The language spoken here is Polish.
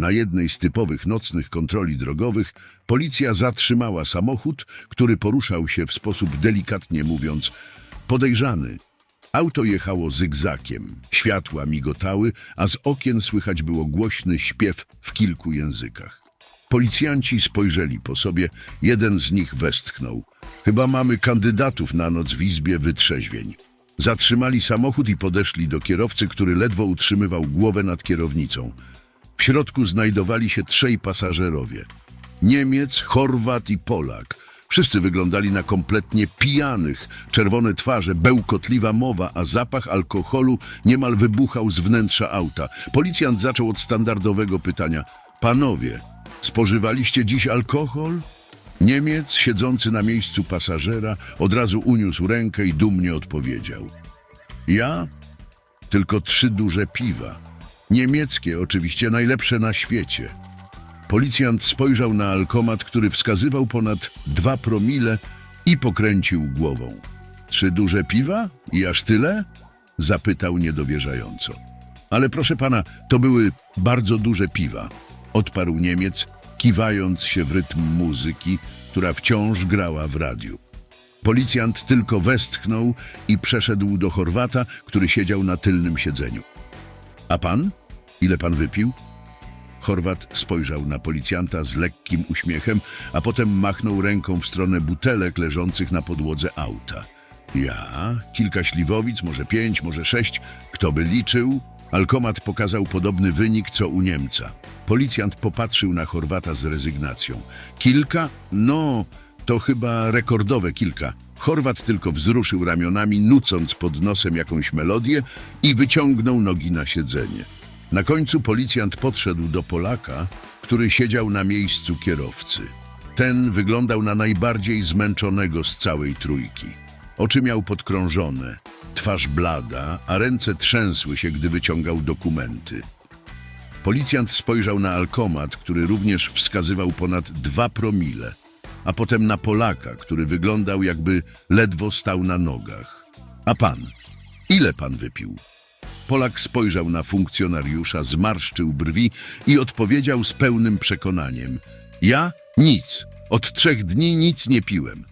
Na jednej z typowych nocnych kontroli drogowych policja zatrzymała samochód, który poruszał się w sposób delikatnie mówiąc podejrzany. Auto jechało zygzakiem, światła migotały, a z okien słychać było głośny śpiew w kilku językach. Policjanci spojrzeli po sobie, jeden z nich westchnął. Chyba mamy kandydatów na noc w Izbie Wytrzeźwień. Zatrzymali samochód i podeszli do kierowcy, który ledwo utrzymywał głowę nad kierownicą. W środku znajdowali się trzej pasażerowie. Niemiec, Chorwat i Polak. Wszyscy wyglądali na kompletnie pijanych. Czerwone twarze, bełkotliwa mowa, a zapach alkoholu niemal wybuchał z wnętrza auta. Policjant zaczął od standardowego pytania. Panowie, spożywaliście dziś alkohol? Niemiec, siedzący na miejscu pasażera, od razu uniósł rękę i dumnie odpowiedział. Ja? Tylko trzy duże piwa. Niemieckie, oczywiście najlepsze na świecie. Policjant spojrzał na alkomat, który wskazywał ponad dwa promile i pokręcił głową. Trzy duże piwa? I aż tyle? Zapytał niedowierzająco. Ale proszę pana, to były bardzo duże piwa. Odparł Niemiec, kiwając się w rytm muzyki, która wciąż grała w radiu. Policjant tylko westchnął i przeszedł do Chorwata, który siedział na tylnym siedzeniu. A pan? Ile pan wypił? Chorwat spojrzał na policjanta z lekkim uśmiechem, a potem machnął ręką w stronę butelek leżących na podłodze auta. Ja, kilka śliwowic, może pięć, może sześć. Kto by liczył? Alkomat pokazał podobny wynik co u Niemca. Policjant popatrzył na Chorwata z rezygnacją. Kilka? No, to chyba rekordowe kilka. Chorwat tylko wzruszył ramionami, nucąc pod nosem jakąś melodię i wyciągnął nogi na siedzenie. Na końcu policjant podszedł do Polaka, który siedział na miejscu kierowcy. Ten wyglądał na najbardziej zmęczonego z całej trójki. Oczy miał podkrążone, twarz blada, a ręce trzęsły się, gdy wyciągał dokumenty. Policjant spojrzał na alkomat, który również wskazywał ponad dwa promile, a potem na Polaka, który wyglądał jakby ledwo stał na nogach. A pan? Ile pan wypił? Polak spojrzał na funkcjonariusza, zmarszczył brwi i odpowiedział z pełnym przekonaniem. Ja? Nic. Od trzech dni nic nie piłem.